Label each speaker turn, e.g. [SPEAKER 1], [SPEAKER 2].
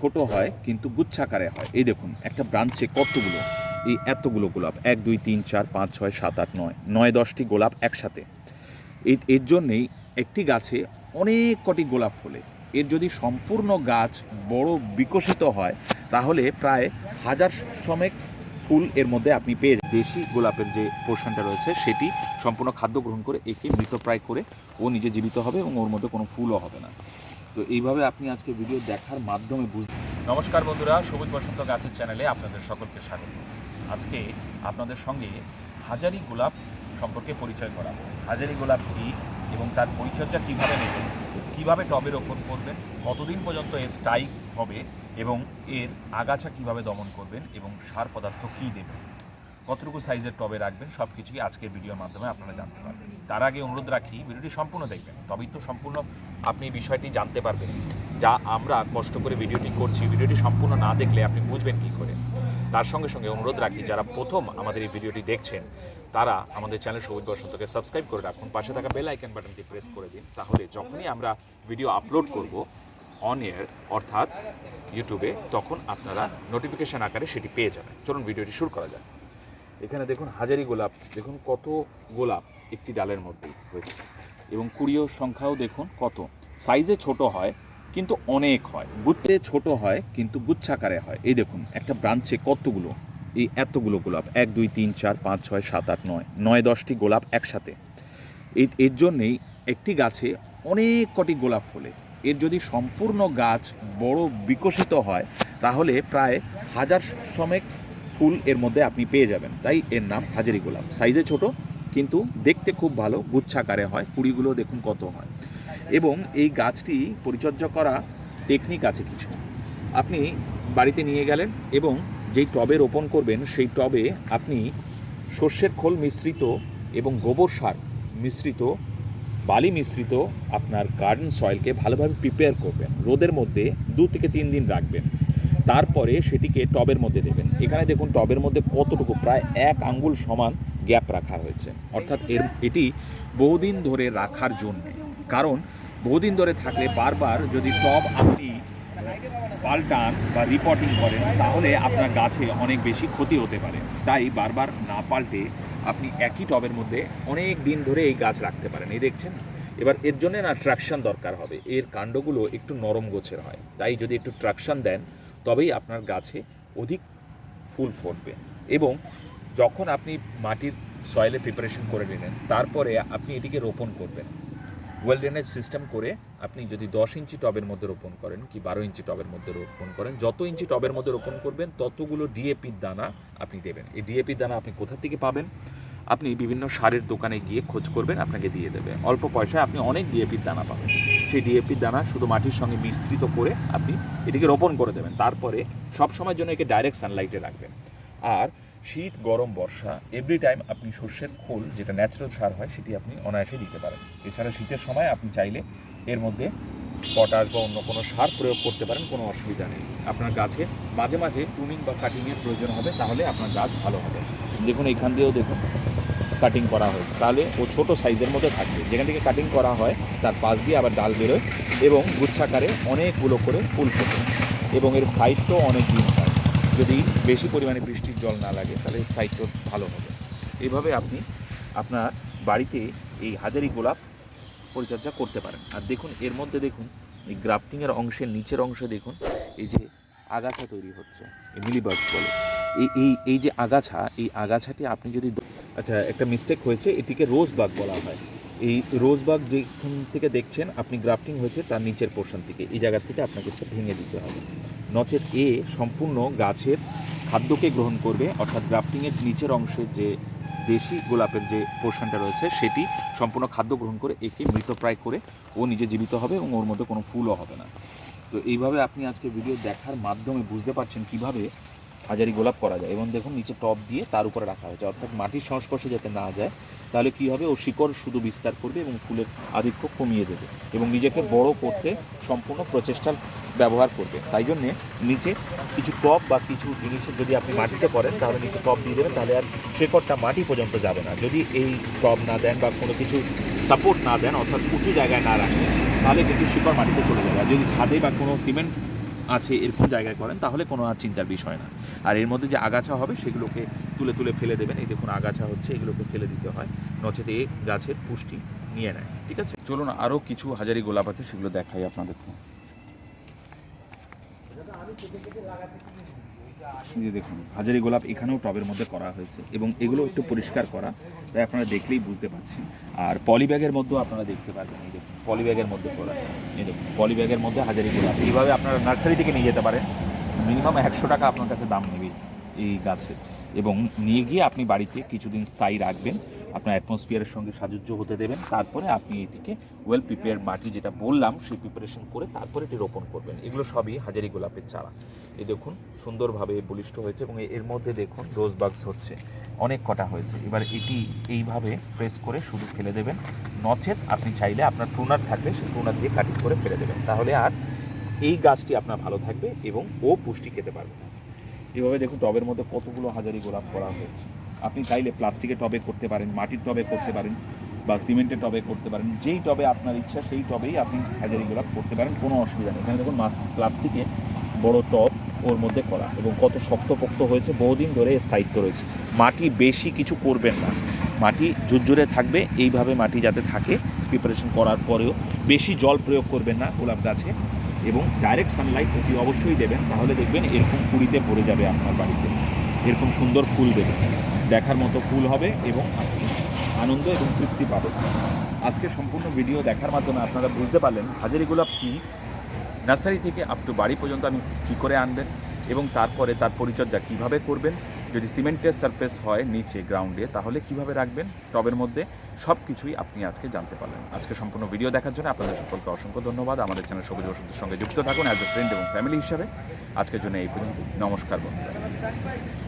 [SPEAKER 1] ছোট হয় কিন্তু গুচ্ছাকারে হয় এই দেখুন একটা ব্রাঞ্চে কতগুলো এই এতগুলো গোলাপ এক দুই তিন চার পাঁচ ছয় সাত আট নয় নয় দশটি গোলাপ একসাথে এর জন্যেই একটি গাছে অনেক কটি গোলাপ ফোলে এর যদি সম্পূর্ণ গাছ বড় বিকশিত হয় তাহলে প্রায় হাজার সমেক ফুল এর মধ্যে আপনি পেয়ে দেশি গোলাপের যে পোর্শনটা রয়েছে সেটি সম্পূর্ণ খাদ্য গ্রহণ করে একে মৃতপ্রায় করে ও নিজে জীবিত হবে এবং ওর মধ্যে কোনো ফুলও হবে না তো এইভাবে আপনি আজকে ভিডিও দেখার মাধ্যমে বুঝতে নমস্কার বন্ধুরা সবুজ বসন্ত গাছের চ্যানেলে আপনাদের সকলকে স্বাগত আজকে আপনাদের সঙ্গে হাজারি গোলাপ সম্পর্কে পরিচয় করাবো হাজারি গোলাপ কী এবং তার পরিচর্যা কীভাবে নেবেন কীভাবে টবে রোপণ করবেন কতদিন পর্যন্ত এর স্ট্রাইক হবে এবং এর আগাছা কিভাবে দমন করবেন এবং সার পদার্থ কী দেবেন কতটুকু সাইজের টবে রাখবেন সব কিছুই আজকের ভিডিওর মাধ্যমে আপনারা জানতে পারবেন তার আগে অনুরোধ রাখি ভিডিওটি সম্পূর্ণ দেখবেন তবেই তো সম্পূর্ণ আপনি বিষয়টি জানতে পারবেন যা আমরা কষ্ট করে ভিডিওটি করছি ভিডিওটি সম্পূর্ণ না দেখলে আপনি বুঝবেন কি করে তার সঙ্গে সঙ্গে অনুরোধ রাখি যারা প্রথম আমাদের এই ভিডিওটি দেখছেন তারা আমাদের চ্যানেল সবুজ বসন্তকে সাবস্ক্রাইব করে রাখুন পাশে থাকা বেল আইকন বাটনটি প্রেস করে দিন তাহলে যখনই আমরা ভিডিও আপলোড করব অন এয়ার অর্থাৎ ইউটিউবে তখন আপনারা নোটিফিকেশান আকারে সেটি পেয়ে যাবেন চলুন ভিডিওটি শুরু করা যায় এখানে দেখুন হাজারি গোলাপ দেখুন কত গোলাপ একটি ডালের মধ্যে হয়েছে এবং কুড়িও সংখ্যাও দেখুন কত সাইজে ছোট হয় কিন্তু অনেক হয় বুটে ছোট হয় কিন্তু গুচ্ছাকারে হয় এই দেখুন একটা ব্রাঞ্চে কতগুলো এই এতগুলো গোলাপ এক দুই তিন চার পাঁচ ছয় সাত আট নয় নয় দশটি গোলাপ একসাথে এর জন্যেই একটি গাছে অনেক কটি গোলাপ ফোলে এর যদি সম্পূর্ণ গাছ বড় বিকশিত হয় তাহলে প্রায় হাজার সমেক ফুল এর মধ্যে আপনি পেয়ে যাবেন তাই এর নাম হাজারি গোলাপ সাইজে ছোট কিন্তু দেখতে খুব ভালো গুচ্ছাকারে হয় কুড়িগুলো দেখুন কত হয় এবং এই গাছটি পরিচর্যা করা টেকনিক আছে কিছু আপনি বাড়িতে নিয়ে গেলেন এবং যেই টবে রোপণ করবেন সেই টবে আপনি সর্ষের খোল মিশ্রিত এবং গোবর সার মিশ্রিত বালি মিশ্রিত আপনার গার্ডেন সয়েলকে ভালোভাবে প্রিপেয়ার করবেন রোদের মধ্যে দু থেকে তিন দিন রাখবেন তারপরে সেটিকে টবের মধ্যে দেবেন এখানে দেখুন টবের মধ্যে কতটুকু প্রায় এক আঙ্গুল সমান গ্যাপ রাখা হয়েছে অর্থাৎ এর এটি বহুদিন ধরে রাখার জন্যে কারণ বহুদিন ধরে থাকলে বারবার যদি টব আপনি পাল্টান বা রিপোর্টিং করেন তাহলে আপনার গাছে অনেক বেশি ক্ষতি হতে পারে তাই বারবার না পাল্টে আপনি একই টবের মধ্যে অনেক দিন ধরে এই গাছ রাখতে পারেন এই দেখছেন এবার এর জন্য না ট্রাকশান দরকার হবে এর কাণ্ডগুলো একটু নরম গোছের হয় তাই যদি একটু ট্রাকশান দেন তবেই আপনার গাছে অধিক ফুল ফোটবে এবং যখন আপনি মাটির সয়েলে প্রিপারেশন করে নিলেন তারপরে আপনি এটিকে রোপণ করবেন ওয়েল ড্রেনেজ সিস্টেম করে আপনি যদি দশ ইঞ্চি টবের মধ্যে রোপণ করেন কি বারো ইঞ্চি টবের মধ্যে রোপণ করেন যত ইঞ্চি টবের মধ্যে রোপণ করবেন ততগুলো ডিএপির দানা আপনি দেবেন এই ডিএপির দানা আপনি কোথা থেকে পাবেন আপনি বিভিন্ন সারের দোকানে গিয়ে খোঁজ করবেন আপনাকে দিয়ে দেবে অল্প পয়সায় আপনি অনেক ডিএপির দানা পাবেন সেই ডিএপির দানা শুধু মাটির সঙ্গে মিশ্রিত করে আপনি এটিকে রোপণ করে দেবেন তারপরে সবসময়ের জন্য একে ডাইরেক্ট সানলাইটে রাখবেন আর শীত গরম বর্ষা এভরি টাইম আপনি শস্যের খোল যেটা ন্যাচারাল সার হয় সেটি আপনি অনায়াসে দিতে পারেন এছাড়া শীতের সময় আপনি চাইলে এর মধ্যে পটাশ বা অন্য কোনো সার প্রয়োগ করতে পারেন কোনো অসুবিধা নেই আপনার গাছে মাঝে মাঝে টুনিং বা কাটিংয়ের প্রয়োজন হবে তাহলে আপনার গাছ ভালো হবে দেখুন এখান দিয়েও দেখুন কাটিং করা হয়েছে তাহলে ও ছোট সাইজের মধ্যে থাকবে যেখান থেকে কাটিং করা হয় তার পাশ দিয়ে আবার ডাল বেরোয় এবং গুচ্ছাকারে অনেকগুলো করে ফুল ফোটে এবং এর স্থায়িত্ব অনেক দিন হয় যদি বেশি পরিমাণে বৃষ্টির জল না লাগে তাহলে স্থায়িত্ব ভালো হবে এভাবে আপনি আপনার বাড়িতে এই হাজারি গোলাপ পরিচর্যা করতে পারেন আর দেখুন এর মধ্যে দেখুন এই গ্রাফটিংয়ের অংশের নিচের অংশে দেখুন এই যে আগাছা তৈরি হচ্ছে এই বলে এই এই এই যে আগাছা এই আগাছাটি আপনি যদি আচ্ছা একটা মিস্টেক হয়েছে এটিকে রোজবাগ বলা হয় এই রোজবাগ যেখান থেকে দেখছেন আপনি গ্রাফটিং হয়েছে তার নিচের পোর্শন থেকে এই জায়গার থেকে আপনাকে ভেঙে দিতে হবে নচেত এ সম্পূর্ণ গাছের খাদ্যকে গ্রহণ করবে অর্থাৎ গ্রাফটিংয়ের নিচের অংশের যে দেশি গোলাপের যে পোর্শনটা রয়েছে সেটি সম্পূর্ণ খাদ্য গ্রহণ করে একে মৃতপ্রায় করে ও নিজে জীবিত হবে এবং ওর মধ্যে কোনো ফুলও হবে না তো এইভাবে আপনি আজকে ভিডিও দেখার মাধ্যমে বুঝতে পারছেন কিভাবে হাজারি গোলাপ করা যায় এবং দেখুন নিচে টপ দিয়ে তার উপরে রাখা হয়েছে অর্থাৎ মাটির সংস্পর্শে যাতে না যায় তাহলে কি হবে ও শিকড় শুধু বিস্তার করবে এবং ফুলের আধিক্য কমিয়ে দেবে এবং নিজেকে বড় করতে সম্পূর্ণ প্রচেষ্টার ব্যবহার করবে তাই জন্যে নিচে কিছু টপ বা কিছু জিনিস যদি আপনি মাটিতে করেন তাহলে নিচে টপ দিয়ে দেবেন তাহলে আর শেকড়টা মাটি পর্যন্ত যাবে না যদি এই টপ না দেন বা কোনো কিছু সাপোর্ট না দেন অর্থাৎ উঁচু জায়গায় না রাখেন তাহলে কিন্তু শিকড় মাটিতে চলে যাবে আর যদি ছাদে বা কোনো সিমেন্ট আছে এরকম জায়গায় করেন তাহলে কোনো আর চিন্তার বিষয় না আর এর মধ্যে যে আগাছা হবে সেগুলোকে তুলে তুলে ফেলে দেবেন এই দেখুন আগাছা হচ্ছে এগুলোকে ফেলে দিতে হয় নচেতে গাছের পুষ্টি নিয়ে নেয় ঠিক আছে চলুন আরও কিছু হাজারি গোলাপ আছে সেগুলো দেখাই আপনাদেরকে আমি লাগাতে যে দেখুন হাজারি গোলাপ এখানেও টবের মধ্যে করা হয়েছে এবং এগুলো একটু পরিষ্কার করা তাই আপনারা দেখলেই বুঝতে পারছেন আর পলিব্যাগের মধ্যেও আপনারা দেখতে পারবেন এই দেখুন পলিব্যাগের মধ্যে করা এই দেখুন পলিব্যাগের মধ্যে হাজারি গোলাপ এইভাবে আপনারা নার্সারি থেকে নিয়ে যেতে পারেন মিনিমাম একশো টাকা আপনার কাছে দাম নেবেই এই গাছে এবং নিয়ে গিয়ে আপনি বাড়িতে কিছুদিন স্থায়ী রাখবেন আপনার অ্যাটমসফিয়ারের সঙ্গে সাযুজ্য হতে দেবেন তারপরে আপনি এটিকে ওয়েল প্রিপেয়ার মাটি যেটা বললাম সেই প্রিপারেশন করে তারপরে এটি রোপণ করবেন এগুলো সবই হাজারি গোলাপের চারা এ দেখুন সুন্দরভাবে বলিষ্ঠ হয়েছে এবং এর মধ্যে দেখুন রোজ বাক্স হচ্ছে অনেক কটা হয়েছে এবার এটি এইভাবে প্রেস করে শুধু ফেলে দেবেন নচেত আপনি চাইলে আপনার ট্রুনার থাকলে সেই ট্রুনার দিয়ে কাটিং করে ফেলে দেবেন তাহলে আর এই গাছটি আপনার ভালো থাকবে এবং ও পুষ্টি খেতে পারবে এভাবে দেখুন টবের মধ্যে কতগুলো হাজারি গোলাপ করা হয়েছে আপনি চাইলে প্লাস্টিকের টবে করতে পারেন মাটির টবে করতে পারেন বা সিমেন্টের টবে করতে পারেন যেই টবে আপনার ইচ্ছা সেই টবেই আপনি হাজারি গোলাপ করতে পারেন কোনো অসুবিধা নেই এখানে দেখুন প্লাস্টিকে বড় টব ওর মধ্যে করা এবং কত শক্তপোক্ত হয়েছে বহুদিন ধরে স্থায়িত্ব রয়েছে মাটি বেশি কিছু করবেন না মাটি ঝুরঝুরে থাকবে এইভাবে মাটি যাতে থাকে প্রিপারেশন করার পরেও বেশি জল প্রয়োগ করবেন না গোলাপ গাছে এবং ডাইরেক্ট সানলাইট অতি অবশ্যই দেবেন তাহলে দেখবেন এরকম কুড়িতে ভরে যাবে আপনার বাড়িতে এরকম সুন্দর ফুল দেবে দেখার মতো ফুল হবে এবং আপনি আনন্দ এবং তৃপ্তি পাবেন আজকে সম্পূর্ণ ভিডিও দেখার মাধ্যমে আপনারা বুঝতে পারলেন হাজারি গোলাপ কী নার্সারি থেকে আপ টু বাড়ি পর্যন্ত আমি কী করে আনবেন এবং তারপরে তার পরিচর্যা কিভাবে করবেন যদি সিমেন্টের সারফেস হয় নিচে গ্রাউন্ডে তাহলে কিভাবে রাখবেন টবের মধ্যে সব কিছুই আপনি আজকে জানতে পারলেন আজকে সম্পূর্ণ ভিডিও দেখার জন্য আপনাদের সকলকে অসংখ্য ধন্যবাদ আমাদের চ্যানেল সবুজ বসন্তের সঙ্গে যুক্ত থাকুন অ্যাজ এ ফ্রেন্ড এবং ফ্যামিলি হিসাবে আজকের জন্য এই পর্যন্ত নমস্কার বন্ধুরা